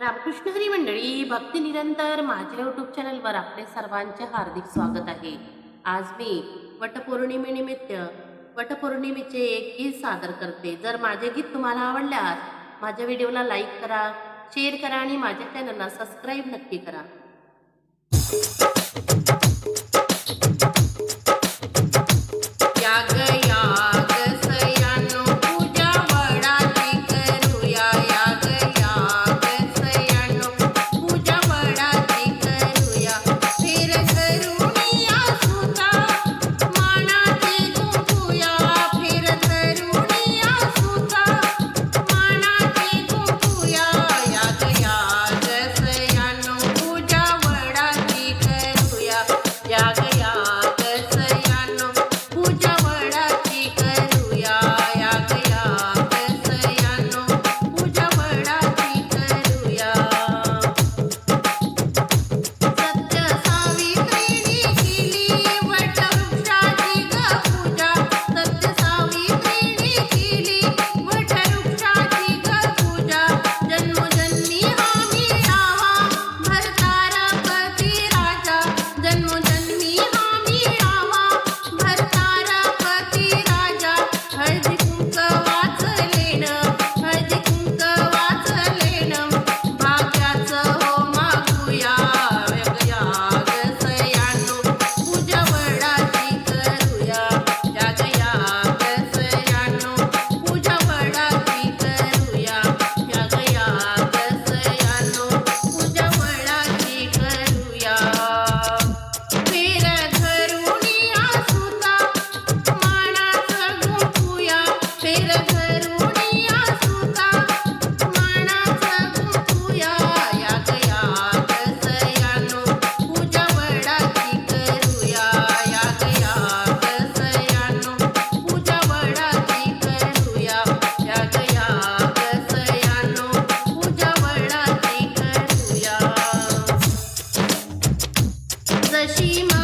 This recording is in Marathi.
रामकृष्ण हरी मंडळी भक्ती निरंतर माझ्या यूट्यूब चॅनलवर आपले सर्वांचे हार्दिक स्वागत आहे. आज मी वटपौर्णिमेनिमित्त वटपौर्णिमेचे एक गीत सादर करते. जर माझे गीत तुम्हाला आवडल्यास माझ्या व्हिडिओला लाईक करा शेअर करा आणि माझ्या चॅनलला सबस्क्राईब नक्की करा. சதசிமா